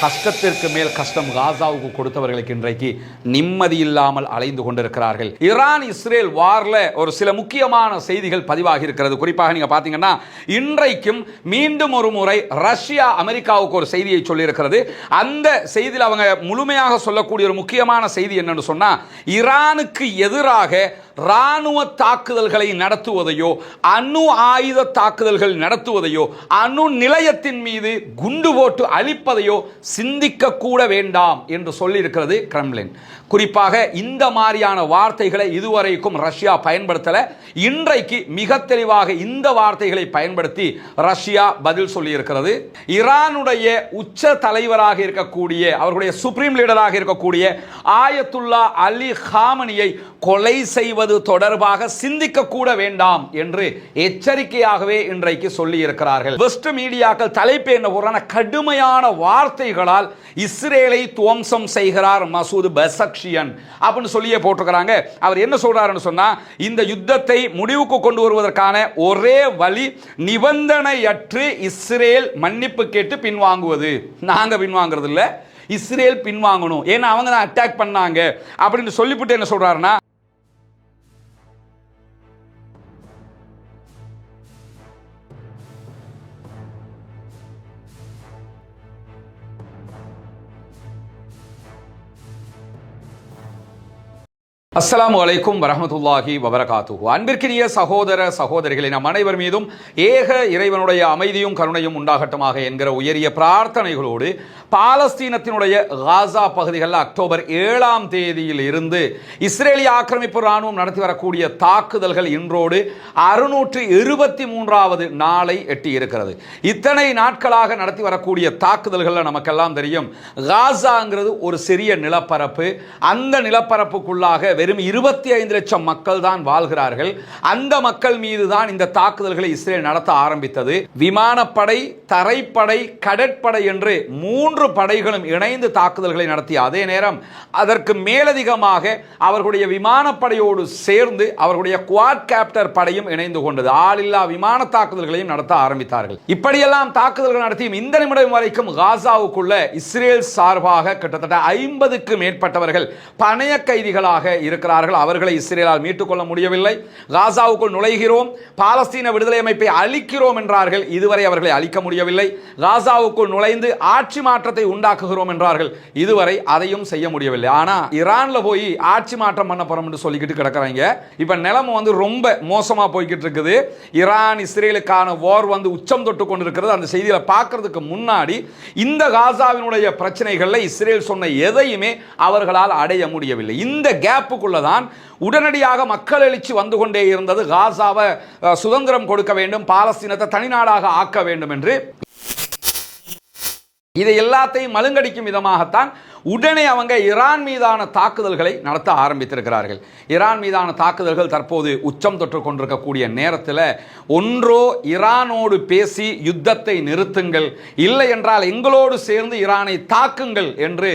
கஷ்டத்திற்கு மேல் கஷ்டம் காசாவுக்கு கொடுத்தவர்களுக்கு இன்றைக்கு நிம்மதி இல்லாமல் அலைந்து கொண்டிருக்கிறார்கள். ஈரான் இஸ்ரேல் வார்ல ஒரு சில முக்கியமான செய்திகள் பதிவாகி இருக்கிறது. குறிப்பாக நீங்க பாத்தீங்கன்னா இன்றைக்கும் மீண்டும் ஒரு முறை ரஷ்யா அமெரிக்காவுக்கு ஒரு செய்தியை சொல்லியிருக்கிறது. அந்த செய்தியில் அவங்க முழுமையாக சொல்லக்கூடிய ஒரு முக்கியமான செய்தி என்னன்னு சொன்னா ஈரானுக்கு எதிராக இராணுவ தாக்குதல்களை நடத்துவதையோ அணு ஆயுத தாக்குதல்கள் நடத்துவதையோ அணு நிலையத்தின் மீது குண்டு போட்டு அழிப்பதையோ சிந்திக்க கூட வேண்டாம் என்று சொல்லியிருக்கிறது கிரெம்லின் குறிப்பாக இந்த மாதிரியான வார்த்தைகளை இதுவரைக்கும் ரஷ்யா பயன்படுத்தலை. இன்றைக்கு மிக தெளிவாக இந்த வார்த்தைகளை பயன்படுத்தி ரஷ்யா பதில் சொல்லியிருக்கிறது. ஈரானுடைய உச்ச தலைவராக இருக்கக்கூடிய அவர்களுடைய சுப்ரீம் லீடராக இருக்கக்கூடிய ஆயத்துல்லா அலி ஹாமனியை கொலை செய்வது தொடர்பாக சிந்திக்க கூட வேண்டாம் என்று எச்சரிக்கையாகவே இன்றைக்கு சொல்லி இருக்கிறார்கள் வெஸ்ட் மீடியாக்கள் தலைப்பு என்ன போறான கடுமையான வார்த்தைகளால் இஸ்ரேலை துவம்சம் செய்கிறார் மசூத் பெசக்ஷியன் அப்படின்னு சொல்லியே போட்டிருக்கிறாங்க. அவர் என்ன சொல்றாருன்னு சொன்னா இந்த யுத்தத்தை முடிவுக்கு கொண்டு வருவதற்கான ஒரே வழி நிபந்தனையற்று இஸ்ரேல் மன்னிப்பு கேட்டு பின்வாங்குவது. நாங்க பின்வாங்கிறது இல்லை இஸ்ரேல் பின்வாங்கணும். ஏன்னா அவங்க தான் அட்டாக் பண்ணாங்க. அப்படின்னு சொல்லிவிட்டு என்ன சொல்றாருன்னா அஸ்லாம் வலைக்கும் வரமத்துல்லாஹி வபரகாத்துஹு. அன்பிற்கினிய சகோதர சகோதரிகளை நம் அனைவர் மீதும் ஏக இறைவனுடைய அமைதியும் கருணையும் உண்டாகட்டுமாக என்கிற உயரிய பிரார்த்தனைகளோடு பாலஸ்தீனத்தினுடைய காசா பகுதிகளில் அக்டோபர் ஏழாம் தேதியில் இருந்து இஸ்ரேலிய ஆக்கிரமிப்பு ராணுவம் நடத்தி வரக்கூடிய தாக்குதல்கள் இன்றோடு அறுநூற்று இருபத்தி மூன்றாவது நாளை எட்டி இருக்கிறது இத்தனை நாட்களாக நடத்தி வரக்கூடிய தாக்குதல்களில் நமக்கெல்லாம் தெரியும் காசாங்கிறது ஒரு சிறிய நிலப்பரப்பு. அந்த நிலப்பரப்புக்குள்ளாக வெறும் இருபத்தி ஐந்து லட்சம் மக்கள் தான் வாழ்கிறார்கள். அந்த மக்கள் மீது தான் இந்த தாக்குதல்களை இஸ்ரேல் நடத்த ஆரம்பித்தது. விமானப்படை தரைப்படை கடற்படை என்று மூன்று படைகளும் இணைந்து தாக்குதல்களை நடத்திய அதே நேரம் அதற்கு மேலதிகமாக அவர்களுடைய விமானப்படையோடு சேர்ந்து அவர்களுடைய குவாட் கேப்டர் படையும் இணைந்து கொண்டது. ஆளில்லா விமான தாக்குதல்களையும் நடத்த ஆரம்பித்தார்கள். இப்படியெல்லாம் தாக்குதல்கள் நடத்தியும் இந்த நிமிடம் வரைக்கும் காசாவுக்குள்ள இஸ்ரேல் சார்பாக கிட்டத்தட்ட ஐம்பதுக்கு மேற்பட்டவர்கள் பணைய கைதிகளாக இருக்கிறார்கள் அவர்களை இஸ்ரேலால் மீட்டுக்கொள்ள முடியவில்லை. காசாவுக்குள் நுழைகிறோம். பாலஸ்தீன விடுதலை அமைப்பை அழிக்கிறோம் என்றார்கள். இதுவரை அவர்களை அழிக்க முடியவில்லை. காசாவுக்குள் நுழைந்து ஆட்சி மாற்றத்தை உண்டாக்குகிறோம் என்றார்கள். இதுவரை அதையும் செய்ய முடியவில்லை. ஆனால் ஈரானில் போய் ஆட்சி மாற்றம் பண்ண போறோம் என்று சொல்லிக்கிட்டு கிடக்கிறாங்க. இப்போ நிலைமை வந்து ரொம்ப மோசமாக போய்கிட்டு இருக்குது. ஈரான் இஸ்ரேலுக்கான வார் வந்து உச்சம் தொட்டு கொண்டிருக்கிறது. அந்த செய்தியில் பார்க்கறதுக்கு முன்னாடி இந்த காசாவினுடைய பிரச்சனைகளில் இஸ்ரேல் சொன்ன எதையுமே அவர்களால் அடைய முடியவில்லை. இந்த கேப்புக்குள்ள தான் உடனடியாக மக்கள் எழுச்சி வந்து கொண்டே இருந்தது. காசாவை சுதந்திரம் கொடுக்க வேண்டும் பாலஸ்தீனத்தை தனிநாடாக ஆக்க வேண்டும் என்று. இதை எல்லாத்தையும் மழுங்கடிக்கும் விதமாகத்தான் உடனே அவங்க ஈரான் மீதான தாக்குதல்களை நடத்த ஆரம்பித்திருக்கிறார்கள். ஈரான் மீதான தாக்குதல்கள் தற்போது உச்சம் தொற்று கொண்டிருக்கக்கூடிய நேரத்தில் ஒன்றோ ஈரானோடு பேசி யுத்தத்தை நிறுத்துங்கள் இல்லை என்றால் எங்களோடு சேர்ந்து ஈரானை தாக்குங்கள் என்று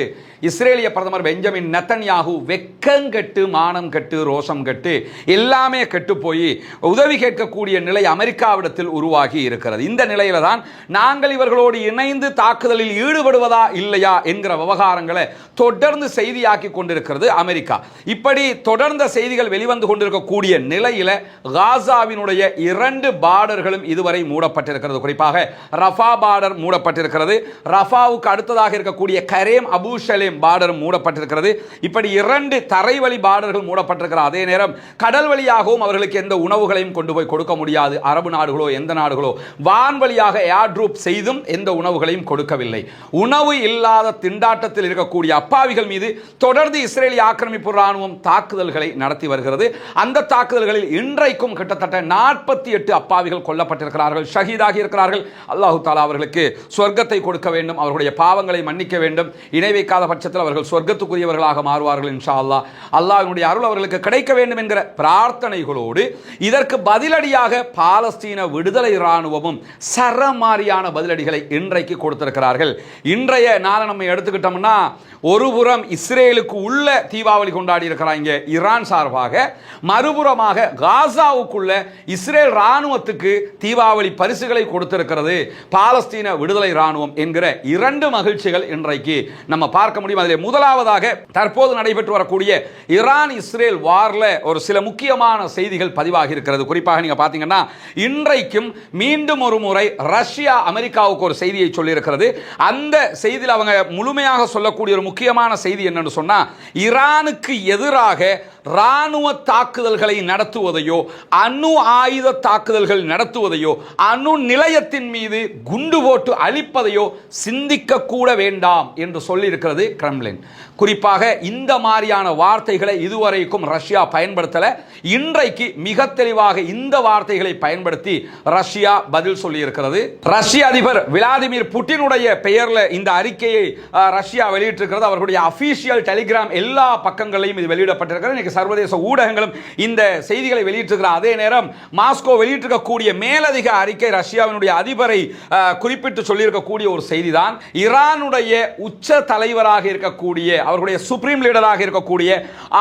இஸ்ரேலிய பிரதமர் பெஞ்சமின் நெத்தன்யாகு வெக்கங்கெட்டு மானம் கெட்டு ரோஷம் கெட்டு எல்லாமே கெட்டு போய் உதவி கேட்கக்கூடிய நிலை அமெரிக்காவிடத்தில் உருவாகி இருக்கிறது. இந்த நிலையில தான் நாங்கள் இவர்களோடு இணைந்து தாக்குதலில் ஈடுபடுவதா இல்லையா என்கிற விவகாரங்களை தொடர்ந்து செய்தியாக்கி கொண்டிருக்கிறது அமெரிக்கா. இப்படி தொடர்ந்த செய்திகள் வெளிவந்து கொண்டிருக்கக்கூடிய நிலையில் காசாவினுடைய இரண்டு பார்டர்களும் இதுவரை மூடப்பட்டிருக்கிறது. குறிப்பாக ரஃபா பார்டர் மூடப்பட்டிருக்கிறது. ரஃபாவுக்கு அடுத்ததாக இருக்கக்கூடிய கரேம் அபு ஷலேம் பார்டர் மூடப்பட்டிருக்கிறது. இப்படி இரண்டு தரைவழி பார்டர்கள் மூடப்பட்டிருக்கிற அதே நேரம் கடல் வழியாகவும் அவர்களுக்கு எந்த உணவுகளையும் கொண்டு போய் கொடுக்க முடியாது. அரபு நாடுகளோ எந்த நாடுகளோ வான் வழியாக ஏர் ட்ரூப் செய்தும் எந்த உணவுகளையும் கொடுக்கவில்லை. உணவு இல்லாத திண்டாட்டத்தில் இருக்க இருக்கக்கூடிய அப்பாவிகள் மீது தொடர்ந்து இஸ்ரேலிய ஆக்கிரமிப்பு ராணுவம் தாக்குதல்களை நடத்தி வருகிறது. அந்த தாக்குதல்களில் இன்றைக்கும் கிட்டத்தட்ட நாற்பத்தி எட்டு அப்பாவிகள் கொல்லப்பட்டிருக்கிறார்கள் ஷஹீதாகி இருக்கிறார்கள். அல்லாஹு தாலா அவர்களுக்கு சொர்க்கத்தை கொடுக்க வேண்டும் அவர்களுடைய பாவங்களை மன்னிக்க வேண்டும். இணை வைக்காத பட்சத்தில் அவர்கள் சொர்க்கத்துக்குரியவர்களாக மாறுவார்கள் இன்ஷா அல்லாஹ் அல்லாஹினுடைய அருள் அவர்களுக்கு கிடைக்க வேண்டும் என்கிற பிரார்த்தனைகளோடு இதற்கு பதிலடியாக பாலஸ்தீன விடுதலை இராணுவமும் சரமாரியான பதிலடிகளை இன்றைக்கு கொடுத்திருக்கிறார்கள். இன்றைய நாளை நம்ம எடுத்துக்கிட்டோம்னா ஒருபுறம் இஸ்ரேலுக்கு உள்ள தீபாவளி கொண்டாடி இருக்கிறாங்க ஈரான் சார்பாக மறுபுறமாக காசாவுக்குள்ள இஸ்ரேல் இராணுவத்துக்கு தீபாவளி பரிசுகளை கொடுத்திருக்கிறது. பாலஸ்தீன விடுதலை ராணுவம் என்கிற இரண்டு மகிழ்ச்சிகள் இன்றைக்கு நம்ம பார்க்க முடியும். அதில் முதலாவதாக தற்போது நடைபெற்று வரக்கூடிய ஈரான் இஸ்ரேல் வார்ல ஒரு சில முக்கியமான செய்திகள் பதிவாகி இருக்கிறது. குறிப்பாக நீங்க பாத்தீங்கன்னா இன்றைக்கும் மீண்டும் ஒரு முறை ரஷ்யா அமெரிக்காவுக்கு ஒரு செய்தியை சொல்லியிருக்கிறது. அந்த செய்தியில் அவங்க முழுமையாக சொல்லக்கூடிய ஒரு முக்கியமான செய்தி என்னன்னு சொன்னால் ஈரானுக்கு எதிராக ராணுவ தாக்குதல்களை நடத்துவதையோ அணு ஆயுத தாக்குதல்கள் நடத்துவதையோ அணு நிலையத்தின் மீது குண்டு போட்டு அழிப்பதையோ சிந்திக்க கூட வேண்டாம் என்று சொல்லியிருக்கிறது கிரெம்லின் குறிப்பாக இந்த மாதிரியான வார்த்தைகளை இதுவரைக்கும் ரஷ்யா பயன்படுத்தல. இன்றைக்கு மிக தெளிவாக இந்த வார்த்தைகளை பயன்படுத்தி ரஷ்யா பதில் சொல்லியிருக்கிறது. ரஷ்ய அதிபர் விளாடிமிர் புட்டினுடைய பெயர்ல இந்த அறிக்கையை ரஷ்யா வெளியிட்டிருக்கிறது. அவர்களுடைய அபிஷியல் டெலிகிராம் எல்லா பக்கங்களையும் இது வெளியிடப்பட்டிருக்கிறது. இன்றைக்கு சர்வதேச ஊடகங்களும் இந்த செய்திகளை வெளியிட்டிருக்கிற அதே நேரம் மாஸ்கோ வெளியிட்டிருக்கக்கூடிய மேலதிக அறிக்கை ரஷ்யாவினுடைய அதிபரை குறிப்பிட்டு சொல்லியிருக்கக்கூடிய ஒரு செய்தி தான் ஈரானுடைய உச்ச தலைவராக இருக்கக்கூடிய அவர்களுடைய சுப்ரீம் லீடராக இருக்கக்கூடிய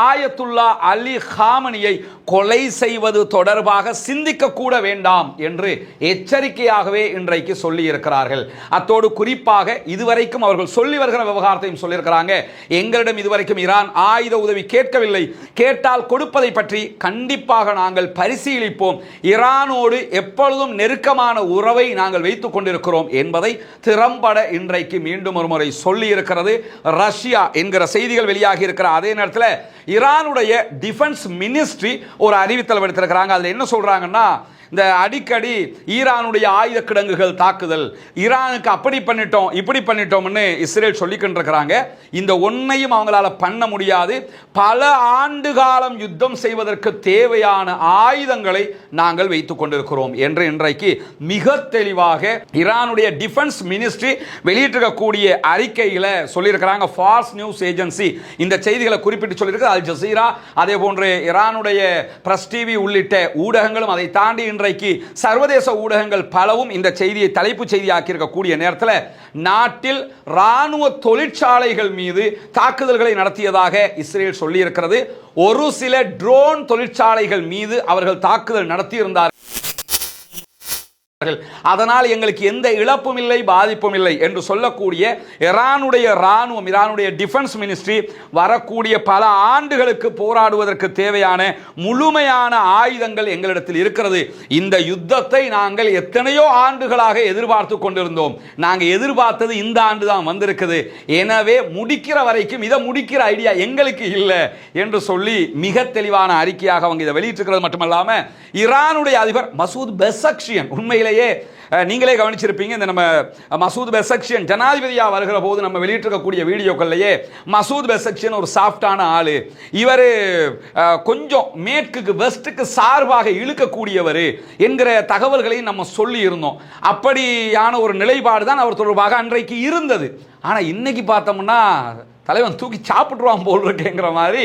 ஆயத்துல்லா அலி ஹாமனியை கொலை செய்வது தொடர்பாக சிந்திக்கக்கூட வேண்டாம் என்று எச்சரிக்கையாகவே இன்றைக்கு சொல்லி இருக்கிறார்கள் அத்தோடு குறிப்பாக இதுவரைக்கும் அவர்கள் சொல்லி வருகிற விவகாரத்தையும் சொல்லியிருக்கிறாங்க. எங்களிடம் இதுவரைக்கும் ஈரான் ஆயுத உதவி கேட்கவில்லை. கேட்டால் கொடுப்பதை பற்றி கண்டிப்பாக நாங்கள் பரிசீலிப்போம். ஈரானோடு எப்பொழுதும் நெருக்கமான உறவை நாங்கள் வைத்துக் கொண்டிருக்கிறோம் என்பதை திறம்பட இன்றைக்கு மீண்டும் ஒரு முறை சொல்லி இருக்கிறது ரஷ்யா என்கிற செய்திகள் வெளியாகி இருக்கிற அதே நேரத்தில் ஈரானுடைய டிஃபென்ஸ் மினிஸ்ட்ரி ஒரு அறிவித்தல் எடுத்திருக்கிறாங்க அதில் என்ன சொல்றாங்கன்னா இந்த அடிக்கடி ஈரானுடைய ஆயுத கிடங்குகள் தாக்குதல். ஈரானுக்கு அப்படி பண்ணிட்டோம் இப்படி பண்ணிட்டோம்னு இஸ்ரேல் சொல்லிக்கிட்டு இருக்கிறாங்க இந்த ஒன்னையும் அவங்களால பண்ண முடியாது. பல ஆண்டு காலம் யுத்தம் செய்வதற்கு தேவையான ஆயுதங்களை நாங்கள் வைத்துக் கொண்டிருக்கிறோம் என்று இன்றைக்கு மிக தெளிவாக ஈரானுடைய டிஃபென்ஸ் மினிஸ்ட்ரி வெளியிட்டிருக்கக்கூடிய அறிக்கையில் சொல்லியிருக்கிறாங்க. ஃபாஸ்ட் நியூஸ் ஏஜென்சி இந்த செய்திகளை குறிப்பிட்டு சொல்லியிருக்கு. அல் ஜசீரா அதே போன்று ஈரானுடைய பிரஸ் டிவி உள்ளிட்ட ஊடகங்களும் அதை தாண்டி இன்றைக்கு சர்வதேச ஊடகங்கள் பலவும் இந்த செய்தியை தலைப்புச் செய்தியாக்கி இருக்கக்கூடிய நேரத்தில் நாட்டில் ராணுவ தொழிற்சாலைகள் மீது தாக்குதல்களை நடத்தியதாக இஸ்ரேல் சொல்லியிருக்கிறது. ஒரு சில ட்ரோன் தொழிற்சாலைகள் மீது அவர்கள் தாக்குதல் நடத்தியிருந்தார் அதனால் எங்களுக்கு எந்த இழப்பும் இல்லை பாதிப்பும் இல்லை என்று சொல்லக்கூடிய இரானுடைய ராணுவம் இரானுடைய டிஃபென்ஸ் மினிஸ்ட்ரி வரக்கூடிய பல ஆண்டுகளுக்கு போராடுவதற்கு தேவையான முழுமையான ஆயுதங்கள் எங்களிடத்தில் இருக்கிறது. இந்த யுத்தத்தை நாங்கள் எத்தனையோ ஆண்டுகளாக எதிர்பார்த்து கொண்டிருந்தோம். நாங்கள் எதிர்பார்த்தது இந்த ஆண்டு தான் வந்திருக்குது. எனவே முடிக்கிற வரைக்கும் இதை முடிக்கிற ஐடியா எங்களுக்கு இல்லை என்று சொல்லி மிக தெளிவான அறிக்கையாக அவங்க இதை வெளியிட்டிருக்கிறது. மட்டுமல்லாமல் இரானுடைய அதிபர் மசூத் பெசக்ஷியன் உண்மையிலே அஹ், நீங்களே கவனிச்சிருப்பீங்க இந்த நம்ம மசூத் பெசக்ஷன் ஜனாதிபதியா வருகிற போது நம்ம வெளியிட்டிருக்கக்கூடிய வீடியோக்கள்லையே மசூத் பெசக்ஷன் ஒரு சாஃப்டான ஆளு. இவர் கொஞ்சம் மேற்குக்கு வெஸ்ட்டுக்கு சார்பாக இழுக்கக்கூடியவர் என்கிற தகவல்களையும் நம்ம சொல்லி இருந்தோம் அப்படியான ஒரு நிலைப்பாடு தான் அவர் தொடர்பாக அன்றைக்கு இருந்தது. ஆனால் இன்னைக்கு பார்த்தோம்னா தலைவன் தூக்கி சாப்பிட்ருவான் போல் இருக்குங்கிற மாதிரி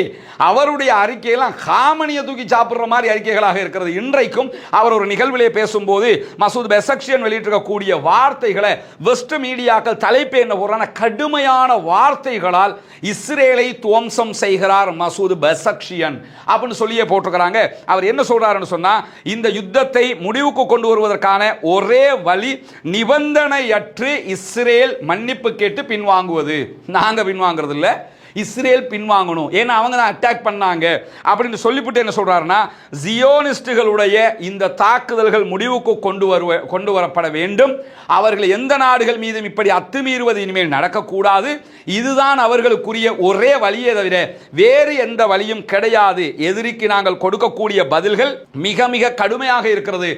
அவருடைய அறிக்கையெல்லாம் காமனியை தூக்கி சாப்பிட்ற மாதிரி அறிக்கைகளாக இருக்கிறது. இன்றைக்கும் அவர் ஒரு நிகழ்விலே பேசும்போது மசூத் பெசக்ஷியன் வெளியிட்டிருக்கக்கூடிய வார்த்தைகளை வெஸ்ட் மீடியாக்கள் தலைப்பு என்ன போடுறான கடுமையான வார்த்தைகளால் இஸ்ரேலை துவம்சம் செய்கிறார் மசூத் பெசக்ஷியன் அப்படின்னு சொல்லியே போட்டிருக்கிறாங்க. அவர் என்ன சொல்றாருன்னு சொன்னா இந்த யுத்தத்தை முடிவுக்கு கொண்டு வருவதற்கான ஒரே வழி நிபந்தனையற்று இஸ்ரேல் மன்னிப்பு கேட்டு பின்வாங்குவது. நாங்க பின்வாங்குறது. இல்ல இஸ்ரேல் பின்வாங்கணும். ஏன்னா அவங்க தான் அட்டாக் பண்ணாங்க. அப்படின்னு சொல்லிவிட்டு என்ன சொல்கிறாருன்னா ஜியோனிஸ்டுகளுடைய இந்த தாக்குதல்கள் முடிவுக்கு கொண்டு வருவ கொண்டு வரப்பட வேண்டும். அவர்கள் எந்த நாடுகள் மீதும் இப்படி அத்துமீறுவது இனிமேல் நடக்கக்கூடாது. இதுதான் அவர்களுக்குரிய ஒரே வழியே தவிர வேறு எந்த வழியும் கிடையாது. எதிரிக்கு நாங்கள் கொடுக்கக்கூடிய பதில்கள் மிக மிக கடுமையாக இருக்கிறது.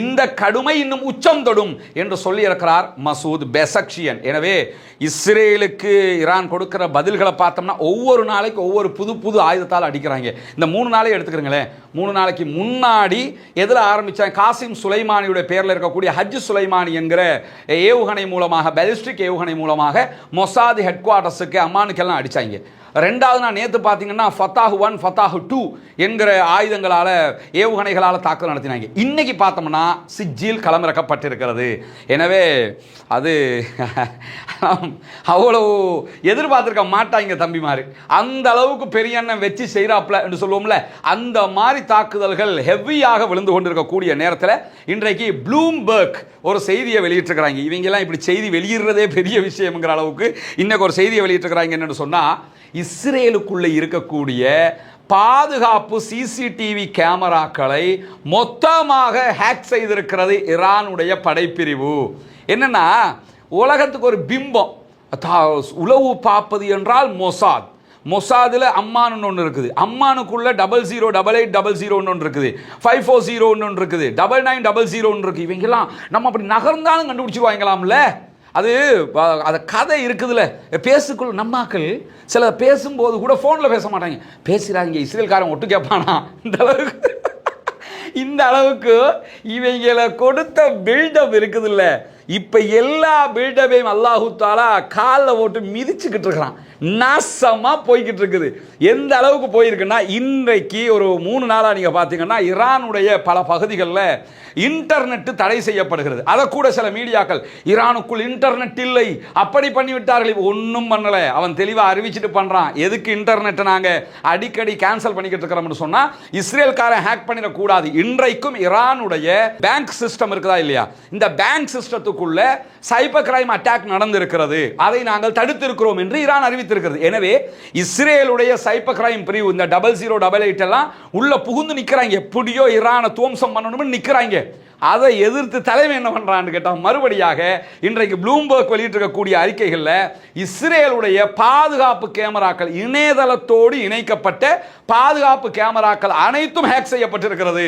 இந்த கடுமை இன்னும் உச்சம் தொடும் என்று சொல்லியிருக்கிறார் மசூத் பெசக்ஷியன். எனவே இஸ்ரேலுக்கு ஈரான் கொடுக்கிற பதில்களை பார்த்த பார்த்தோம்னா ஒவ்வொரு நாளைக்கு ஒவ்வொரு புது புது ஆயுதத்தால் அடிக்கிறாங்க. இந்த மூணு நாளே எடுத்துக்கிறீங்களேன் மூணு நாளைக்கு முன்னாடி எதில் ஆரம்பிச்சாங்க? காசிம் சுலைமானியுடைய பேரில் இருக்கக்கூடிய ஹஜ் சுலைமானி என்கிற ஏவுகணை மூலமாக பெலிஸ்டிக் ஏவுகணை மூலமாக மொசாதி ஹெட் குவார்ட்டர்ஸுக்கு அம்மானுக்கெல்லாம் அடிச்சாங்க. ரெண்டாவது நான் நேற்று பார்த்தீங்கன்னா ஃபத்தாஹு ஒன் ஃபத்தாஹு டூ என்கிற ஆயுதங்களால் ஏவுகணைகளால் தாக்குதல் நடத்தினாங்க. இன்றைக்கி பார்த்தோம்னா சிஜில் களமிறக்கப்பட்டிருக்கிறது. எனவே அது அவ்வளோ எதிர்பார்த்துருக்க மாட்டாங்க தம்பிமாரு. அந்த அளவுக்கு பெரிய அண்ணன் வச்சு செய்கிறாப்ல என்று சொல்லுவோம்ல அந்த மாதிரி தாக்குதல்கள் ஹெவியாக விழுந்து கொண்டிருக்கக்கூடிய நேரத்தில் இன்றைக்கு ப்ளூம்பர்க் ஒரு செய்தியை வெளியிட்டிருக்கிறாங்க. இவங்கெல்லாம் இப்படி செய்தி வெளியிடுறதே பெரிய விஷயம்ங்கிற அளவுக்கு இன்னைக்கு ஒரு செய்தியை வெளியிட்டிருக்கிறாங்க என்னென்னு சொன்னால் இஸ்ரேலுக்குள்ளே இருக்கக்கூடிய பாதுகாப்பு சிசிடிவி கேமராக்களை மொத்தமாக ஹேக் செய்திருக்கிறது ஈரானுடைய படைப்பிரிவு. என்னன்னா உலகத்துக்கு ஒரு பிம்பம். தா- உளவு பார்ப்பது என்றால் மொசாத். மொசாதில் அம்மான்னு ஒன்று இருக்குது. அம்மானுக்குள்ளே double zero double eight double zero ஒன்று இருக்குது. ஃபைவ் ஃபோர் ஜீரோ ஒன்று இருக்குது. டபுள் நைன் டபுள் ஜீரோ ஒன்று இருக்குது இவங்கெல்லாம் நம்ம அப்படி நகர்ந்தாலும் கண்டுபிடிச்சிருவாங்களாம்ல? அது அந்த கதை இருக்குதுல்ல. பேசுக்குள் நம்மாக்கள் சில பேசும்போது கூட ஃபோனில் பேச மாட்டாங்க. பேசுகிறாங்க இஸ்ரேல்காரன் ஒட்டு கேட்பானா இந்த அளவுக்கு. இந்த அளவுக்கு இவங்களை கொடுத்த பில்டப் இருக்குதுல்ல. இப்போ எல்லா பில்டப்பையும் அல்லாஹு தாலா காலில் போட்டு மிதிச்சுக்கிட்டு இருக்கிறான். நாசமாக போய்கிட்டு இருக்குது. எந்த அளவுக்கு போயிருக்குன்னா இன்றைக்கு ஒரு மூணு நாளாக நீங்கள் பார்த்தீங்கன்னா ஈரானுடைய பல பகுதிகளில் இன்டர்நெட் தடை செய்யப்படுகிறது. அதை கூட சில மீடியாக்கள் ஈரானுக்குள் இன்டர்நெட் இல்லை. அப்படி பண்ணிவிட்டார்கள். ஒன்றும் பண்ணலை. அவன் தெளிவாக அறிவிச்சிட்டு பண்ணுறான் எதுக்கு இன்டர்நெட்டை நாங்கள் அடிக்கடி கேன்சல் பண்ணிக்கிட்டு இருக்கிறோம்னு சொன்னால் இஸ்ரேல்காரன் ஹேக் பண்ணிடக்கூடாது. இன்றைக்கும் ஈரானுடைய பேங்க் சிஸ்டம் இருக்குதா இல்லையா? இந்த பேங்க் சிஸ்டத்துக்குள்ள சைபர் கிரைம் அட்டாக் நடந்திருக்கிறது. அதை நாங்கள் தடுத்திருக்கிறோம் என்று ஈரான் அறிவித்திருக்கிறது. எனவே இஸ்ரேலுடைய சைபர் கிரைம் பிரிவு இந்த டபுள் ஜீரோ டபுள் எயிட் எல்லாம் உள்ள புகுந்து நிற்கிறாங்க எப்படியோ ஈரானை துவம்சம் பண்ணணும்னு நிற்கிறாங்க அதை எதிர்த்து தலைமை என்ன பண்ணுறான்னு கேட்டால் மறுபடியாக இன்றைக்கு ப்ளூம்பர்க் வெளியிட்டிருக்கக்கூடிய அறிக்கைகளில் இஸ்ரேலுடைய பாதுகாப்பு கேமராக்கள் இணையதளத்தோடு இணைக்கப்பட்ட பாதுகாப்பு கேமராக்கள் அனைத்தும் ஹேக் செய்யப்பட்டிருக்கிறது.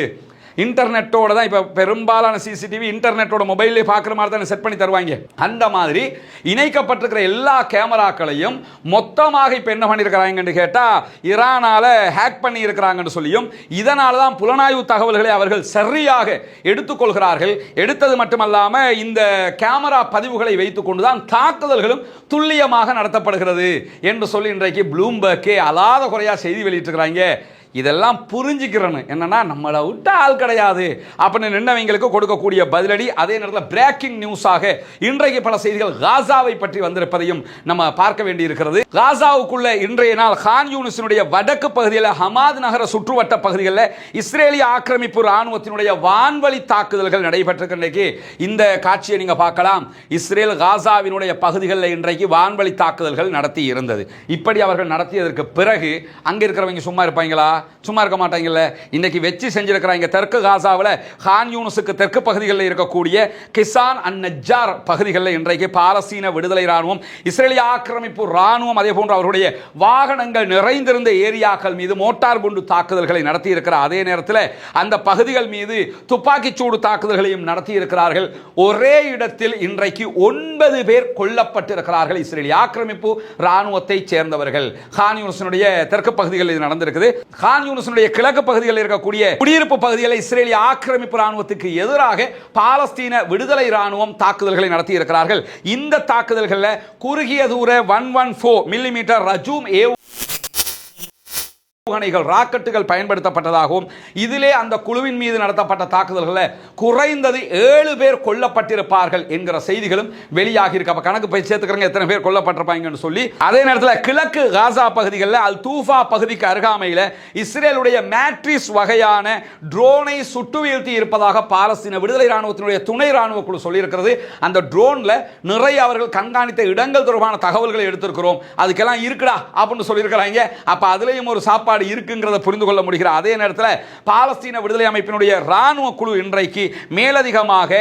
இன்டர்நெட்டோட தான் இப்போ பெரும்பாலான சிசிடிவி இன்டர்நெட்டோட மொபைல்லே பார்க்குற மாதிரி தான் செட் பண்ணி தருவாங்க. அந்த மாதிரி இணைக்கப்பட்டிருக்கிற எல்லா கேமராக்களையும் மொத்தமாக இப்போ என்ன பண்ணியிருக்கிறாங்கன்னு கேட்டால் ஈரானால ஹேக் பண்ணி இருக்கிறாங்கன்னு சொல்லியும் இதனால தான் புலனாய்வு தகவல்களை அவர்கள் சரியாக எடுத்துக்கொள்கிறார்கள் எடுத்தது மட்டுமல்லாமல் இந்த கேமரா பதிவுகளை வைத்துக்கொண்டு தான் தாக்குதல்களும் துல்லியமாக நடத்தப்படுகிறது என்று சொல்லி இன்றைக்கு ப்ளூம்பர்க்கே அலாத குறையாக செய்தி வெளியிட்டிருக்கிறாங்க. இதெல்லாம் புரிஞ்சுக்கிறேன்னு. என்னன்னா நம்மளை விட்ட ஆள் கிடையாது. அப்படின்னு நின்னவங்களுக்கு கொடுக்கக்கூடிய பதிலடி அதே நேரத்தில் பிரேக்கிங் நியூஸாக இன்றைக்கு பல செய்திகள் காசாவை பற்றி வந்திருப்பதையும் நம்ம பார்க்க வேண்டியிருக்கிறது. காசாவுக்குள்ள இன்றைய நாள் ஹான் யூனிஸினுடைய வடக்கு பகுதியில் ஹமாத் நகர சுற்றுவட்ட பகுதிகளில் இஸ்ரேலிய ஆக்கிரமிப்பு ராணுவத்தினுடைய வான்வழி தாக்குதல்கள் நடைபெற்றிருக்கின்றைக்கு இந்த காட்சியை நீங்க பார்க்கலாம். இஸ்ரேல் காசாவினுடைய பகுதிகளில் இன்றைக்கு வான்வழி தாக்குதல்கள் நடத்தி இருந்தது. இப்படி அவர்கள் நடத்தியதற்கு பிறகு அங்க இருக்கிறவங்க சும்மா இருப்பாங்களா? சும்மா இருக்க மாட்டாங்கல்ல. இன்னைக்கு வச்சு செஞ்சிருக்கிறாங்க தெற்கு காசாவில் ஹான் யூனுஸுக்கு தெற்கு பகுதிகளில் இருக்கக்கூடிய கிசான் அன் நஜ்ஜார் பகுதிகளில் இன்றைக்கு பாலஸ்தீன விடுதலை ராணுவம் இஸ்ரேலிய ஆக்கிரமிப்பு ராணுவம் அதே போன்று அவருடைய வாகனங்கள் நிறைந்திருந்த ஏரியாக்கள் மீது மோட்டார் குண்டு தாக்குதல்களை நடத்தி இருக்கிற அதே நேரத்தில் அந்த பகுதிகள் மீது துப்பாக்கிச்சூடு தாக்குதல்களையும் நடத்தி இருக்கிறார்கள் ஒரே இடத்தில் இன்றைக்கு ஒன்பது பேர் கொல்லப்பட்டிருக்கிறார்கள். இஸ்ரேலிய ஆக்கிரமிப்பு ராணுவத்தை சேர்ந்தவர்கள். ஹான் யூனுஸினுடைய தெற்கு பகுதிகளில் இது நடந்திருக்குது. ஹான் யூனிஸினுடைய கிழக்கு பகுதிகளில் இருக்கக்கூடிய குடியிருப்பு பகுதிகளை இஸ்ரேலிய ஆக்கிரமிப்பு ராணுவத்துக்கு எதிராக பாலஸ்தீன விடுதலை ராணுவம் தாக்குதல்களை நடத்தி இருக்கிறார்கள் இந்த தாக்குதல்களில் குறுகிய தூர ஒன் ஒன் ஃபோர் மில்லிமீட்டர் ரஜூம் ஏ ஏவுகணைகள் ராக்கெட்டுகள் பயன்படுத்தப்பட்டதாகவும் இதிலே அந்த குழுவின் மீது நடத்தப்பட்ட தாக்குதல்களில் குறைந்தது ஏழு பேர் கொல்லப்பட்டிருப்பார்கள் என்கிற செய்திகளும் வெளியாகி இருக்கு. கணக்கு போய் சேர்த்துக்கிறங்க எத்தனை பேர் கொல்லப்பட்டிருப்பாங்கன்னு சொல்லி அதே நேரத்தில் கிழக்கு காசா பகுதிகளில் அல் தூஃபா பகுதிக்கு அருகாமையில் இஸ்ரேலுடைய மேட்ரிஸ் வகையான ட்ரோனை சுட்டு வீழ்த்தி இருப்பதாக பாலஸ்தீன விடுதலை ராணுவத்தினுடைய துணை ராணுவ குழு சொல்லியிருக்கிறது. அந்த ட்ரோன்ல நிறைய அவர்கள் கண்காணித்த இடங்கள் தொடர்பான தகவல்களை எடுத்திருக்கிறோம். அதுக்கெல்லாம் இருக்குடா அப்படின்னு சொல்லியிருக்கிறாங்க. அப்போ அதுலயும் ஒரு சாப்பாடு வேறுபாடு இருக்குங்கிறத புரிந்து கொள்ள முடிகிற அதே நேரத்தில் பாலஸ்தீன விடுதலை அமைப்பினுடைய ராணுவ குழு இன்றைக்கு மேலதிகமாக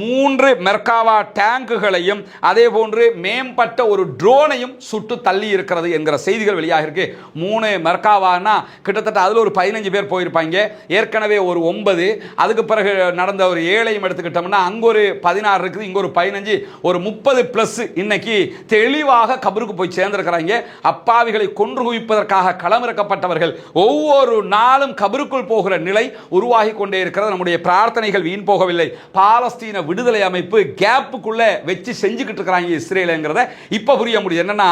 மூன்று மெர்காவா டேங்குகளையும் அதே போன்று மேம்பட்ட ஒரு ட்ரோனையும் சுட்டு தள்ளி இருக்கிறது என்கிற செய்திகள் வெளியாக இருக்கு. மூணு மெர்காவானா கிட்டத்தட்ட அதில் ஒரு பதினஞ்சு பேர் போயிருப்பாங்க. ஏற்கனவே ஒரு ஒன்பது அதுக்கு பிறகு நடந்த ஒரு ஏழையும் எடுத்துக்கிட்டோம்னா அங்கே ஒரு பதினாறு இருக்குது இங்கே ஒரு பதினஞ்சு ஒரு முப்பது ப்ளஸ் இன்னைக்கு தெளிவாக கபருக்கு போய் சேர்ந்திருக்கிறாங்க. அப்பாவிகளை கொன்று குவிப்பதற்காக களமிறக்கப்பட்டவர் அவர்கள் ஒவ்வொரு நாளும் கபருக்குள் போகிற நிலை உருவாகி கொண்டே இருக்கிறது. நம்முடைய பிரார்த்தனைகள் வீண் போகவில்லை. பாலஸ்தீன விடுதலை அமைப்பு கேப்புக்குள்ள வச்சு செஞ்சுக்கிட்டு இருக்கிறாங்க இஸ்ரேலுங்கிறத இப்போ புரிய முடியுது. என்னன்னா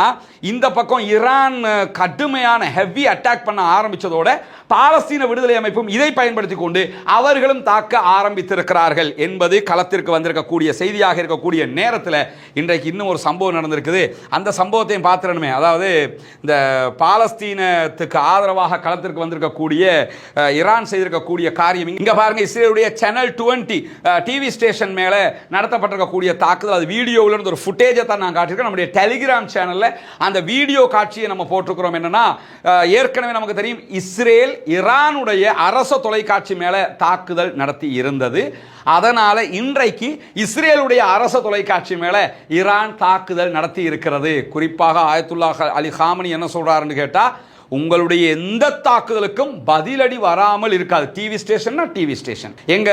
இந்த பக்கம் ஈரான் கடுமையான ஹெவி அட்டாக் பண்ண ஆரம்பிச்சதோட பாலஸ்தீன விடுதலை அமைப்பும் இதை பயன்படுத்தி கொண்டு அவர்களும் தாக்க ஆரம்பித்திருக்கிறார்கள் என்பது களத்திற்கு வந்திருக்கக்கூடிய செய்தியாக இருக்கக்கூடிய நேரத்தில் இன்றைக்கு இன்னும் ஒரு சம்பவம் நடந்திருக்குது. அந்த சம்பவத்தையும் பார்த்துடணுமே. அதாவது இந்த பாலஸ்தீனத்துக்கு ஆதரவாக களத்திற்கு வந்திருக்கக்கூடிய ஈரான் செய்திருக்கக்கூடிய காரியம். இங்க பாருங்க இஸ்ரேலுடைய சேனல் டுவெண்ட்டி டிவி ஸ்டேஷன் மேலே நடத்தப்பட்டிருக்கக்கூடிய தாக்குதல். அது வீடியோவிலிருந்து ஒரு ஃபுட்டேஜை தான் நான் காட்டியிருக்கேன். நம்முடைய டெலிகிராம் சேனல்ல அந்த வீடியோ காட்சியை நம்ம போட்டிருக்கிறோம். என்னன்னா ஏற்கனவே நமக்கு தெரியும் இஸ்ரேல் ஈரானுடைய அரச தொலைக்காட்சி மேல தாக்குதல் நடத்தி இருந்தது. அதனால இன்றைக்கு இஸ்ரேலுடைய அரச தொலைக்காட்சி மேல ஈரான் தாக்குதல் நடத்தி இருக்கிறது. குறிப்பாக ஆயத்துல்லா அலி ஹாமனி என்ன சொல்றாருன்னு கேட்டால் உங்களுடைய எந்த தாக்குதலுக்கும் பதிலடி வராமல் இருக்காது. டிவி ஸ்டேஷன்னா டிவி ஸ்டேஷன் எங்க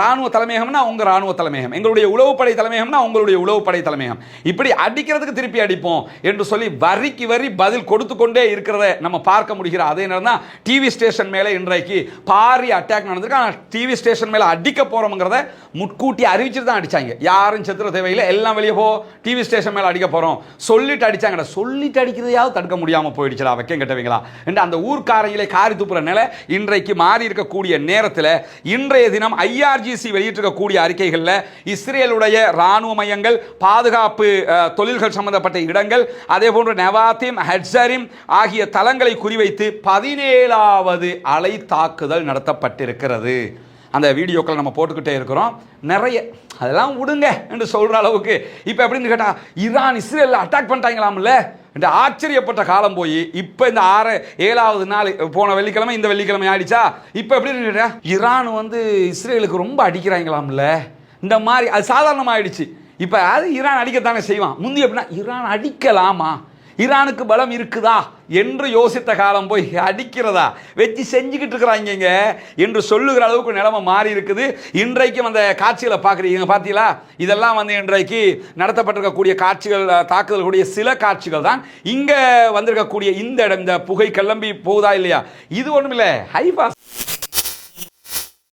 ராணுவ தலைமையகம்னா உங்க ராணுவ தலைமையகம். எங்களுடைய உளவுப்படை தலைமையகம்னா உங்களுடைய உளவுப்படை தலைமையகம். இப்படி அடிக்கிறதுக்கு திருப்பி அடிப்போம் என்று சொல்லி வரிக்கு வரி பதில் கொடுத்து கொண்டே இருக்கிறத நம்ம பார்க்க முடிகிற அதே நேரம் தான் டிவி ஸ்டேஷன் மேலே இன்றைக்கு பாரி அட்டாக் நடந்திருக்கு. ஆனால் டிவி ஸ்டேஷன் மேலே அடிக்க போறோம்ங்கிறத முட்கூட்டி அறிவிச்சுட்டு தான் அடிச்சாங்க. யாரும் செத்துற தேவையில்லை. எல்லாம் வெளியே போ. டிவி ஸ்டேஷன் மேலே அடிக்க போறோம். சொல்லிட்டு அடிச்சாங்கடா. சொல்லிட்டு அடிக்கிறதையாவது தடுக்க முடியாம போயிடுச்சுடா. வைக்கம் கட்டவீங்களா? என்று அந்த ஊர்க்காரையிலே காரி துப்புற நிலை இன்றைக்கு மாறி இருக்கக்கூடிய நேரத்தில் இன்றைய தினம் ஐஆர்ஜிசி வெளியிட்டிருக்கக்கூடிய அறிக்கைகளில் இஸ்ரேலுடைய ராணுவ மையங்கள் பாதுகாப்பு அஹ், தொழில்கள் சம்பந்தப்பட்ட இடங்கள் அதே போன்று நவாத்திம் ஹட்சரிம் ஆகிய தளங்களை குறிவைத்து பதினேழாவது அலை தாக்குதல் நடத்தப்பட்டிருக்கிறது. அந்த வீடியோக்களை நம்ம போட்டுக்கிட்டே இருக்கிறோம். நிறைய அதெல்லாம் விடுங்க என்று சொல்கிற அளவுக்கு. இப்போ எப்படின்னு கேட்டால் ஈரான் இஸ்ரேலில் அட்டாக் பண்ணிட்டாங்களாம்ல? என்று ஆச்சரியப்பட்ட காலம் போய் இப்போ இந்த ஆறு ஏழாவது நாள் போன வெள்ளிக்கிழமை இந்த வெள்ளிக்கிழமை ஆயிடுச்சா? இப்போ எப்படின்னு கேட்டா ஈரான் வந்து இஸ்ரேலுக்கு ரொம்ப அடிக்கிறாங்களாம்ல. இந்த மாதிரி அது சாதாரணமாக ஆயிடுச்சு இப்போ அது ஈரான் அடிக்கத்தானே செய்வான். முந்தி எப்படின்னா ஈரான் அடிக்கலாமா? ஈரானுக்கு பலம் இருக்குதா என்று யோசித்த காலம் போய் அடிக்கிறதா? வச்சு செஞ்சுக்கிட்டு இருக்கிறாங்க என்று சொல்லுகிற அளவுக்கு நிலைமை மாறி இருக்குது. இன்றைக்கும் அந்த காட்சிகளை பார்க்குறீங்க பார்த்தீங்களா? இதெல்லாம் வந்து இன்றைக்கு நடத்தப்பட்டிருக்கக்கூடிய காட்சிகள் அஹ், தாக்குதல்களுடைய சில காட்சிகள் தான். இங்கே வந்திருக்கக்கூடிய இந்த இடம் இந்த புகை கிளம்பி போகுதா இல்லையா? இது ஒன்றும் இல்லை ஹைபாஸ்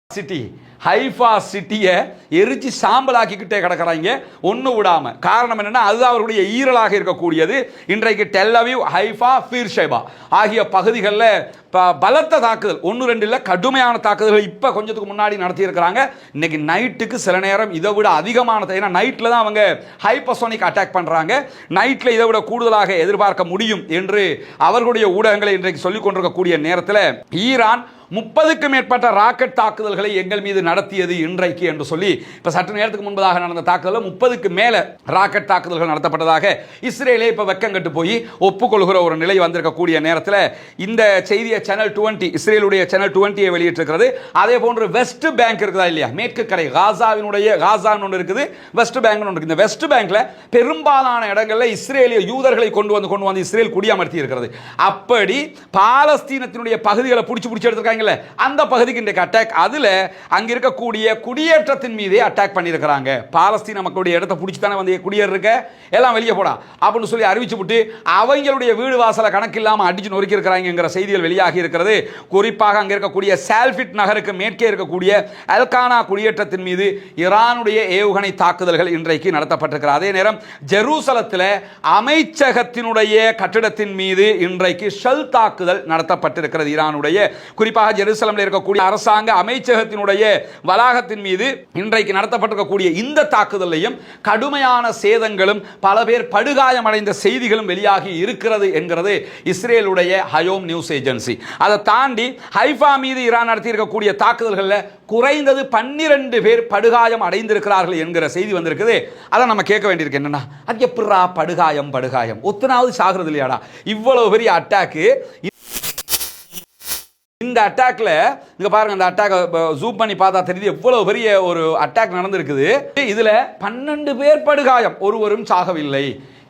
சிட்டி ஹைஃபா சிட்டியை எரிச்சு சாம்பலாக்கிக்கிட்டே கிடக்கிறாங்க. ஒன்று விடாமல் காரணம் என்னென்னா அதுதான் அவர்களுடைய ஈரலாக இருக்கக்கூடியது. இன்றைக்கு டெல்லவியூ ஹைஃபா பீர்ஷைபா ஆகிய பகுதிகளில் ப- பலத்த தாக்குதல். ஒன்று ரெண்டு இல்லை கடுமையான தாக்குதல்கள் இப்போ கொஞ்சத்துக்கு முன்னாடி நடத்தியிருக்கிறாங்க. இன்னைக்கு நைட்டுக்கு சில நேரம் இதை விட அதிகமான ஏன்னா நைட்டில் தான் அவங்க ஹைப்பசோனிக் அட்டாக் பண்ணுறாங்க நைட்டில் இதை விட கூடுதலாக எதிர்பார்க்க முடியும் என்று அவர்களுடைய ஊடகங்களை இன்றைக்கு சொல்லிக் கொண்டிருக்கக்கூடிய நேரத்தில் ஈரான் முப்பதுக்கும் மேற்பட்ட ராக்கெட் தாக்குதல்களை எங்கள் மீது நடத்தியது இன்றைக்கு என்று சொல்லி இப்போ சற்று நேரத்துக்கு முன்பதாக நடந்த தாக்குதலில் முப்பதுக்கு மேலே ராக்கெட் தாக்குதல்கள் நடத்தப்பட்டதாக இஸ்ரேலே இப்போ வெக்கம் கட்டு போய் ஒப்புக்கொள்கிற ஒரு நிலை வந்திருக்கக்கூடிய நேரத்தில் இந்த செய்தியை சேனல் டுவெண்ட்டி இஸ்ரேலுடைய சேனல் டுவெண்ட்டியை வெளியிட்டிருக்கிறது. அதே போன்று வெஸ்ட் பேங்க் இருக்குதா இல்லையா? மேற்கு கரை காசாவினுடைய காசான்னு ஒன்று இருக்குது. வெஸ்ட் பேங்க்னு ஒன்று இருக்குது. இந்த வெஸ்ட் பேங்க்கில் பெரும்பாலான இடங்களில் இஸ்ரேலிய யூதர்களை கொண்டு வந்து கொண்டு வந்து இஸ்ரேல் குடியமர்த்தி இருக்கிறது. அப்படி பாலஸ்தீனத்தினுடைய பகுதிகளை பிடிச்சி பிடிச்சி எடுத்திருக்காங்கல்ல? அந்த பகுதிக்கு இன்றைக்கு அட்டாக் அதில் அங்க இருக்கக்கூடிய குடியேற்றத்தின் மீதே அட்டாக் பண்ணியிருக்கிறாங்க. பாலஸ்தீன மக்களுடைய இடத்த பிடிச்சி தானே வந்து குடியேற இருக்க? எல்லாம் வெளியே போடா. அப்படின்னு சொல்லி அறிவிச்சு விட்டு அவங்களுடைய வீடு வாசலை கணக்கு இல்லாமல் அடிச்சு நொறுக்கி இருக்கிறாங்கிற செய்திகள் வெளியாகி இருக்கிறது. குறிப்பாக அங்கே இருக்கக்கூடிய சால்ஃபிட் நகருக்கு மேற்கே இருக்கக்கூடிய அல்கானா குடியேற்றத்தின் மீது ஈரானுடைய ஏவுகணை தாக்குதல்கள் இன்றைக்கு நடத்தப்பட்டிருக்கிறது. அதே நேரம் ஜெருசலத்தில் அமைச்சகத்தினுடைய கட்டிடத்தின் மீது இன்றைக்கு ஷெல் தாக்குதல் நடத்தப்பட்டிருக்கிறது ஈரானுடைய. குறிப்பாக ஜெருசலமில் இருக்கக்கூடிய அரசாங்க அமைச்சகத்தினுடைய வளாகத்தின் மீது இன்றைக்கு நடத்தப்பட்டிருக்கக்கூடிய இந்த தாக்குதலையும் கடுமையான சேதங்களும் பல பேர் படுகாயமடைந்த செய்திகளும் வெளியாகி இருக்கிறது என்கிறது இஸ்ரேலுடைய ஹயோம் நியூஸ் ஏஜென்சி. அதை தாண்டி ஹைஃபா மீது ஈரான் நடத்தியிருக்கக்கூடிய தாக்குதல்களில் குறைந்தது பன்னிரண்டு பேர் படுகாயம் அடைந்திருக்கிறார்கள் என்கிற செய்தி வந்திருக்குது. அதை நம்ம கேட்க வேண்டியிருக்கு என்னன்னா அது எப்படிரா படுகாயம் படுகாயம்? ஒத்தனாவது சாகிறது இல்லையாடா? இவ்வளவு பெரிய அட்டாக்கு இந்த அட்டாக்ல இங்க பாருங்க அந்த அட்டாக் ஜூம் பண்ணி பார்த்தா தெரியுது எவ்வளவு பெரிய ஒரு அட்டாக் நடந்திருக்குது. இதுல பன்னெண்டு பேர் படுகாயம் ஒருவரும் சாகவில்லை.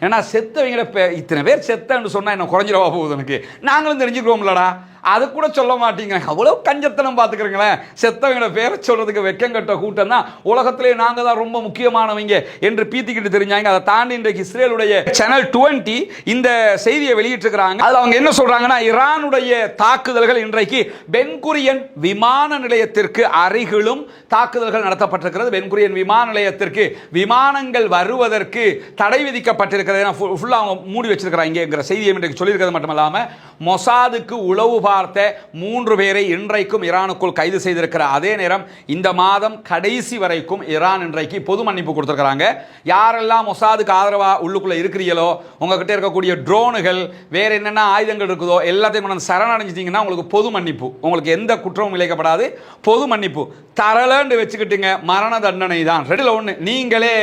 ஏன்னா செத்தவங்கள இத்தனை பேர் செத்தன்னு சொன்னா என்ன குறைஞ்சிடவா போகுது எனக்கு? நாங்களும் தெரிஞ்சுக்கிறோம்லடா. அது கூட சொல்ல மாட்டீங்க. அவ்வளோ கஞ்சத்தனம் பார்த்துக்கிறீங்களேன் செத்தவங்கள பேரை சொல்கிறதுக்கு வெக்கம் கட்ட கூட்டம் தான். உலகத்திலே நாங்கள் தான் ரொம்ப முக்கியமானவங்க என்று பீத்திக்கிட்டு தெரிஞ்சாங்க. அதை தாண்டி இன்றைக்கு இஸ்ரேலுடைய சேனல் டுவெண்ட்டி இந்த செய்தியை வெளியிட்டிருக்கிறாங்க. அதில் அவங்க என்ன சொல்கிறாங்கன்னா ஈரானுடைய தாக்குதல்கள் இன்றைக்கு பென்குரியன் விமான நிலையத்திற்கு அருகிலும் தாக்குதல்கள் நடத்தப்பட்டிருக்கிறது. பென்குரியன் விமான நிலையத்திற்கு விமானங்கள் வருவதற்கு தடை விதிக்கப்பட்டிருக்கிறது ஏன்னா ஃபுல்லாக அவங்க மூடி வச்சிருக்கிறாங்க. செய்தியை இன்றைக்கு சொல்லியிருக்கிறது மட்டும் இல்லாமல் மொசாதுக்கு உளவு எதிர்பார்த்த மூன்று பேரை இன்றைக்கும் ஈரானுக்குள் கைது செய்திருக்கிற அதே நேரம் இந்த மாதம் கடைசி வரைக்கும் ஈரான் இன்றைக்கு பொது மன்னிப்பு கொடுத்துருக்குறாங்க. யாரெல்லாம் மொசாதுக்கு ஆதரவாக உள்ளுக்குள்ளே இருக்கிறீங்களோ உங்ககிட்ட இருக்கக்கூடிய ட்ரோனுகள் வேறு என்னென்ன ஆயுதங்கள் இருக்குதோ எல்லாத்தையும் கொண்டு சரணடைஞ்சிட்டிங்கன்னா உங்களுக்கு பொது மன்னிப்பு. உங்களுக்கு எந்த குற்றமும் இழைக்கப்படாது பொது மன்னிப்பு. தரலன்னு வச்சுக்கிட்டுங்க மரண தண்டனை தான். ரெடியில் ஒன்று நீங்களே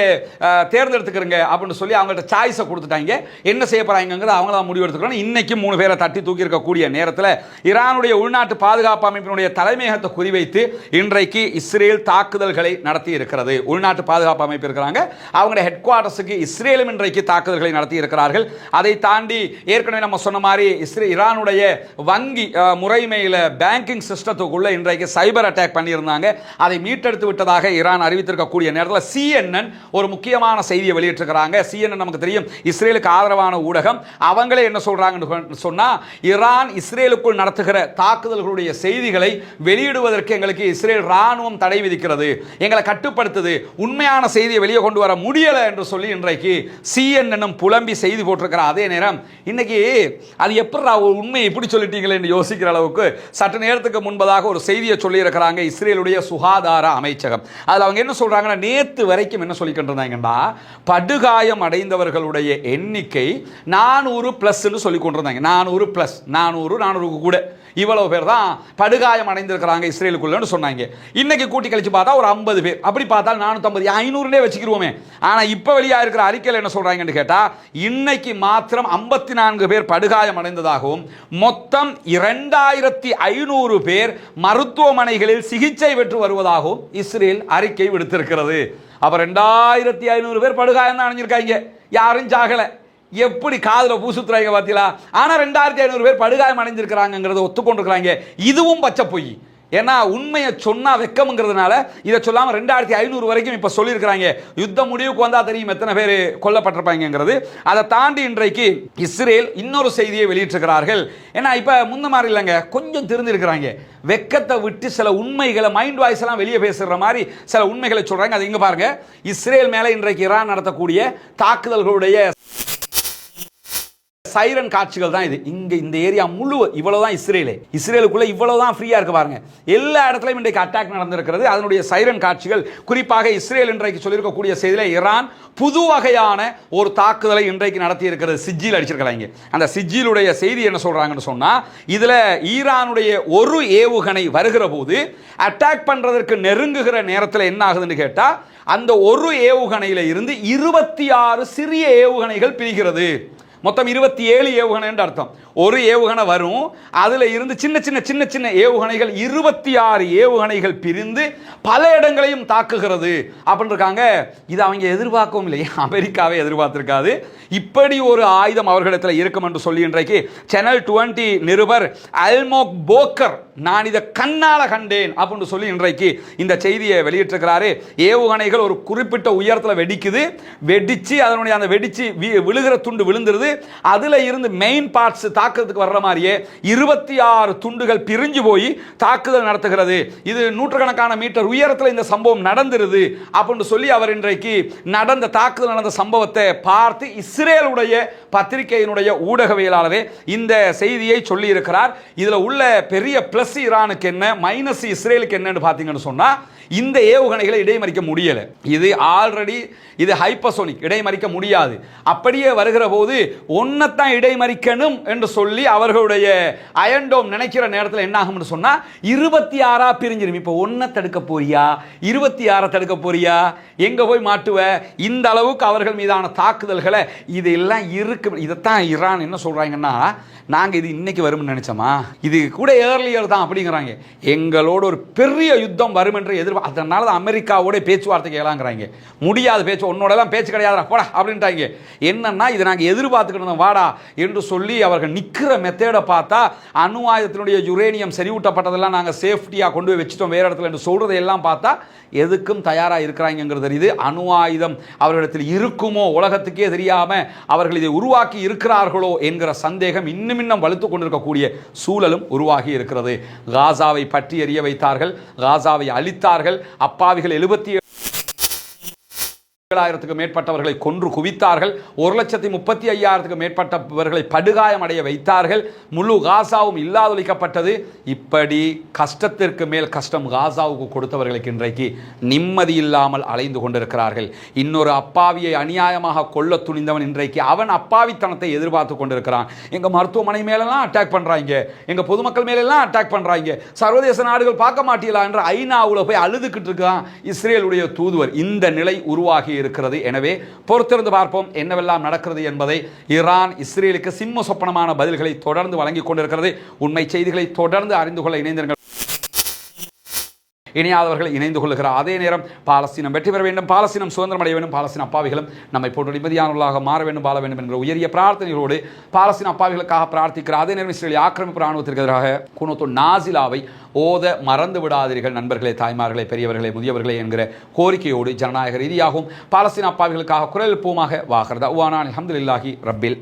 தேர்ந்தெடுத்துக்கிறீங்க தேர்ந்தெடுத்துக்கிறங்க அப்படின்னு சொல்லி அவங்கள்ட்ட சாய்ஸை கொடுத்துட்டாங்க. என்ன செய்ய போறாங்கிறது அவங்க தான் முடிவு எடுத்துக்கிறோம் இன்னைக்கு மூணு பேரை தட்டி தூக்கி இருக்கக்கூடிய நேரத்தில் ஈரானுடைய உள்நாட்டு பாதுகாப்பு அமைப்பினுடைய தலைமையகத்தை குறிவைத்து இன்றைக்கு இஸ்ரேல் தாக்குதல்களை நடத்தி இருக்கிறது உள்நாட்டு பாதுகாப்பு அமைப்பு இருக்கிறாங்க. அவங்களுடைய ஹெட் குவார்ட்டர்ஸுக்கு இஸ்ரேலும் இன்றைக்கு தாக்குதல்களை நடத்தி இருக்கிறார்கள் அதை தாண்டி ஏற்கனவே நம்ம சொன்ன மாதிரி இஸ்ரே ஈரானுடைய வங்கி முறைமையில் பேங்கிங் சிஸ்டத்துக்குள்ள இன்றைக்கு சைபர் அட்டாக் பண்ணியிருந்தாங்க. அதை மீட்டெடுத்து விட்டதாக ஈரான் அறிவித்திருக்கக்கூடிய நேரத்தில் சிஎன்என் ஒரு முக்கியமான செய்தியை வெளியிட்டிருக்கிறாங்க. சிஎன்என் நமக்கு தெரியும். இஸ்ரேலுக்கு ஆதரவான ஊடகம். அவங்களே என்ன சொல்றாங்கன்னு சொன்னால் ஈரான் இஸ்ரேலுக்குள் நடத்துகிற தாக்குதல்களுடைய செய்திகளை வெளியிடுவதற்கு எங்களுக்கு இஸ்ரேல் ராணுவம் தடை விதிக்கிறது. எங்களை கட்டுப்படுத்துது. உண்மையான செய்தியை வெளியே கொண்டு வர முடியலை என்று சொல்லி இன்றைக்கு சிஎன்என்னும் புலம்பி செய்தி போட்டிருக்கிற அதே நேரம் இன்னைக்கு அது எப்படி ஒரு உண்மையை இப்படி சொல்லிட்டீங்களே என்று யோசிக்கிற அளவுக்கு சற்று நேரத்துக்கு முன்பதாக ஒரு செய்தியை சொல்லியிருக்கிறாங்க இஸ்ரேலுடைய சுகாதார அமைச்சகம். அதில் அவங்க என்ன சொல்கிறாங்கன்னா நேற்று வரைக்கும் என்ன சொல்லிக்கிட்டு இருந்தாங்கன்னா படுகாயம் அடைந்தவர்களுடைய எண்ணிக்கை நானூறு ப்ளஸ்ன்னு சொல்லி கொண்டிருந்தாங்க நானூறு ப்ளஸ் நானூறு நானூறுக்கு கூட. இவ்வளவு பேர் தான் படுகாயம் அடைந்திருக்கிறாங்க இஸ்ரேலுக்குள்ளன்னு சொன்னாங்க. இன்னைக்கு கூட்டி கழிச்சு பார்த்தா ஒரு ஐம்பது பேர். அப்படி பார்த்தா நானூற்றம்பது ஐநூறுனே வச்சுக்கிருவோமே. ஆனால் இப்போ வெளியாக இருக்கிற அறிக்கையில் என்ன சொல்கிறாங்கன்னு கேட்டால் இன்னைக்கு மாத்திரம் ஐம்பத்தி நான்கு பேர் படுகாயம் அடைந்ததாகவும் மொத்தம் இரண்டாயிரத்தி ஐநூறு பேர் மருத்துவமனைகளில் சிகிச்சை பெற்று வருவதாகவும் இஸ்ரேல் அறிக்கை விடுத்திருக்கிறது. அப்போ ரெண்டாயிரத்தி ஐநூறு பேர் படுகாயம் தான் அணிஞ்சிருக்காங்க யாரும் சாகலை எப்படி காதில் பூசுத்துறாங்க பார்த்தீங்களா ஆனால் ரெண்டாயிரத்தி ஐநூறு பேர் படுகாயம் அடைஞ்சிருக்கிறாங்கிறத ஒத்துக்கொண்டிருக்கிறாங்க. இதுவும் பச்சை பொய். ஏன்னா உண்மையை சொன்னால் வெக்கம்ங்கிறதுனால இதை சொல்லாமல் ரெண்டாயிரத்தி ஐநூறு வரைக்கும் இப்போ சொல்லியிருக்கிறாங்க. யுத்த முடிவுக்கு வந்தால் தெரியும் எத்தனை பேர் கொல்லப்பட்டிருப்பாங்கிறது அதை தாண்டி இன்றைக்கு இஸ்ரேல் இன்னொரு செய்தியை வெளியிட்டிருக்கிறார்கள். ஏன்னா இப்போ முன்ன மாதிரி இல்லைங்க. கொஞ்சம் தெரிஞ்சிருக்கிறாங்க. வெக்கத்தை விட்டு சில உண்மைகளை மைண்ட் வாய்ஸ் எல்லாம் வெளியே பேசுகிற மாதிரி சில உண்மைகளை சொல்கிறாங்க அது இங்கே பாருங்க. இஸ்ரேல் மேலே இன்றைக்கு இரான் நடத்தக்கூடிய தாக்குதல்களுடைய சைரன் காட்சிகள் தான் இது. இங்கே இந்த ஏரியா முழு இவ்வளவுதான் இஸ்ரேலே. இஸ்ரேலுக்குள்ளே இவ்வளோ தான் ஃப்ரீயாக இருக்கு பாருங்க. எல்லா இடத்துலையும் இன்றைக்கு அட்டாக் நடந்திருக்கிறது. அதனுடைய சைரன் காட்சிகள் குறிப்பாக இஸ்ரேல் இன்றைக்கு சொல்லியிருக்கக்கூடிய செய்தியில் ஈரான் புது வகையான ஒரு தாக்குதலை இன்றைக்கு நடத்தி இருக்கிறது அடிச்சிருக்கலாம் அடிச்சிருக்கிறாங்க அந்த சிஜிலுடைய செய்தி என்ன சொல்கிறாங்கன்னு சொன்னால் இதில் ஈரானுடைய ஒரு ஏவுகணை வருகிற போது அட்டாக் பண்ணுறதற்கு நெருங்குகிற நேரத்தில் என்ன ஆகுதுன்னு கேட்டால் அந்த ஒரு ஏவுகணையில் இருந்து இருபத்தி ஆறு சிறிய ஏவுகணைகள் பிரிகிறது. மொத்தம் இருபத்தி ஏழு ஏவுகணைன்னு அர்த்தம். ஒரு ஏவுகணை வரும். அதில் இருந்து சின்ன சின்ன சின்ன சின்ன ஏவுகணைகள் இருபத்தி ஆறு ஏவுகணைகள் பிரிந்து பல இடங்களையும் தாக்குகிறது. அப்படின்னு இருக்காங்க இது அவங்க எதிர்பார்க்கவும் இல்லையா அமெரிக்காவே எதிர்பார்த்திருக்காது. இப்படி ஒரு ஆயுதம் அவர்களிடத்தில் இருக்கும் என்று சொல்லி இன்றைக்கு சேனல் டுவெண்ட்டி நிருபர் அல்மோக் போக்கர் நான் இதை கண்ணால கண்டேன் அப்படின்னு சொல்லி இன்றைக்கு இந்த செய்தியை வெளியிட்டிருக்கிறாரு. ஏவுகணைகள் ஒரு குறிப்பிட்ட உயரத்தில் வெடிக்குது. வெடிச்சு அதனுடைய அந்த வெடிச்சு விழுகிற துண்டு விழுந்துருது. அதில் இருந்து மெயின் பார்ட்ஸ் தாக்குறதுக்கு வர்ற மாதிரியே இருபத்தி ஆறு துண்டுகள் பிரிஞ்சு போய் தாக்குதல் நடத்துகிறது. இது நூற்றுக்கணக்கான மீட்டர் உயரத்தில் இந்த சம்பவம் நடந்துருது அப்படின்னு சொல்லி அவர் இன்றைக்கு நடந்த தாக்குதல் நடந்த சம்பவத்தை பார்த்து இஸ்ரேலுடைய பத்திரிகையினுடைய ஊடகவியலாளரே இந்த செய்தியை சொல்லியிருக்கிறார். இதில் உள்ள பெரிய ப்ளஸ் ஈரானுக்கு என்ன மைனஸ் இஸ்ரேலுக்கு என்னன்னு பார்த்தீங்கன்னு சொன்னா இந்த ஏவுகணைகளை இடைமறிக்க முடியலை. இது ஆல்ரெடி இது ஹைப்பசோனிக் இடைமறிக்க முடியாது. அப்படியே வருகிற போது ஒன்றைத்தான் இடைமறிக்கணும் என்று சொல்லி அவர்களுடைய அயன்டோம் நினைக்கிற நேரத்தில் என்ன ஆகும்னு இருபத்தி ஆறா பிரிஞ்சிரும். இப்போ ஒன்றை தடுக்க போறியா? இருபத்தி ஆறை தடுக்க போறியா? எங்கே போய் மாட்டுவ? இந்த அளவுக்கு அவர்கள் மீதான தாக்குதல்களை இதெல்லாம் இருக்கு. இதைத்தான் ஈரான் என்ன சொல்கிறாங்கன்னா நாங்கள் இது இன்னைக்கு வரும்னு நினைச்சோமா? இது கூட ஏர்லியர் தான் அப்படிங்கிறாங்க. எங்களோட ஒரு பெரிய யுத்தம் வரும் என்று எதிர்பார்ப்பு அதனால தான் அமெரிக்காவோட பேச்சுவார்த்தை கேளாங்கிறாங்க. முடியாத பேச்சு உன்னோடலாம் பேச்சு கிடையாதுடா போடா அப்படின்ட்டாங்க. என்னன்னா இதை நாங்கள் எதிர்பார்த்துக்கிட்டு வாடா என்று சொல்லி அவர்கள் நிற்கிற மெத்தேடை பார்த்தா அணு ஆயுதத்தினுடைய யுரேனியம் செறிவூட்டப்பட்டதெல்லாம் நாங்கள் சேஃப்டியாக கொண்டு போய் வச்சுட்டோம் வேறு இடத்துல என்று சொல்றதை எல்லாம் பார்த்தா எதுக்கும் தயாராக இருக்கிறாங்கிறது தெரியுது. அணு ஆயுதம் அவர்களிடத்தில் இருக்குமோ உலகத்துக்கே தெரியாமல் அவர்கள் இதை உருவாக்கி இருக்கிறார்களோ என்கிற சந்தேகம் இன்னும் இன்னும் வலுத்து கொண்டிருக்கக்கூடிய சூழலும் உருவாகி இருக்கிறது. காசாவை பற்றி எறிய வைத்தார்கள் காசாவை அழித்தார்கள் அப்பாவிகள் எழுபத்தி ஏழாயிரத்துக்கு மேற்பட்டவர்களை கொன்று குவித்தார்கள். ஒரு லட்சத்தி முப்பத்தி ஐயாயிரத்துக்கு மேற்பட்டவர்களை படுகாயம் அடைய வைத்தார்கள். முழு காசாவும் இல்லாதொழிக்கப்பட்டது. இப்படி கஷ்டத்திற்கு மேல் கஷ்டம் காசாவுக்கு கொடுத்தவர்களுக்கு இன்றைக்கு நிம்மதி இல்லாமல் அலைந்து கொண்டிருக்கிறார்கள். இன்னொரு அப்பாவியை அநியாயமாக கொல்ல துணிந்தவன் இன்றைக்கு அவன் அப்பாவித்தனத்தை எதிர்பார்த்து கொண்டிருக்கிறான். எங்கள் மருத்துவமனை மேலெல்லாம் அட்டாக் பண்ணுறாங்க எங்கள் பொதுமக்கள் மேலெல்லாம் அட்டாக் பண்ணுறாங்க சர்வதேச நாடுகள் பார்க்க மாட்டீங்களா என்று ஐநாவில் போய் அழுதுகிட்டு இருக்கான் இஸ்ரேலுடைய தூதுவர். இந்த நிலை உருவாகி இருக்கிறது. எனவே பொறுத்திருந்து பார்ப்போம் என்னவெல்லாம் நடக்கிறது என்பதை. ஈரான் இஸ்ரேலுக்கு சிம்ம சொப்பனமான பதில்களை தொடர்ந்து வழங்கிக் கொண்டிருக்கிறது. உண்மை செய்திகளை தொடர்ந்து அறிந்து கொள்ள இணைந்திருங்கள். இணையாதவர்கள் இணைந்து கொள்கிறார் அதே நேரம் பாலஸ்தீனம் வெற்றி பெற வேண்டும் பாலஸ்தீனம் சுதந்திரம் அடைய வேண்டும் பாலஸ்தீன அப்பாவிகளும் நம்மை போன்ற நிம்மதியானவர்களாக மாற வேண்டும் வாழ வேண்டும் என்ற உயரிய பிரார்த்தனைகளோடு பாலஸ்தீன அப்பாவிகளுக்காக பிரார்த்திக்கிற அதே நேரம் இஸ்ரேலிய ஆக்கிரமிப்பு ராணுவத்திற்கு எதிராக குணத்தோ நாசிலாவை ஓத மறந்து விடாதீர்கள் நண்பர்களே தாய்மார்களே பெரியவர்களே முதியவர்களே என்கிற கோரிக்கையோடு ஜனநாயக ரீதியாகவும் பாலஸ்தீன அப்பாவிகளுக்காக குரல் எழுப்புவமாக வாகிறது அவ்வானா அலமதுல்லாஹி ரப்பில்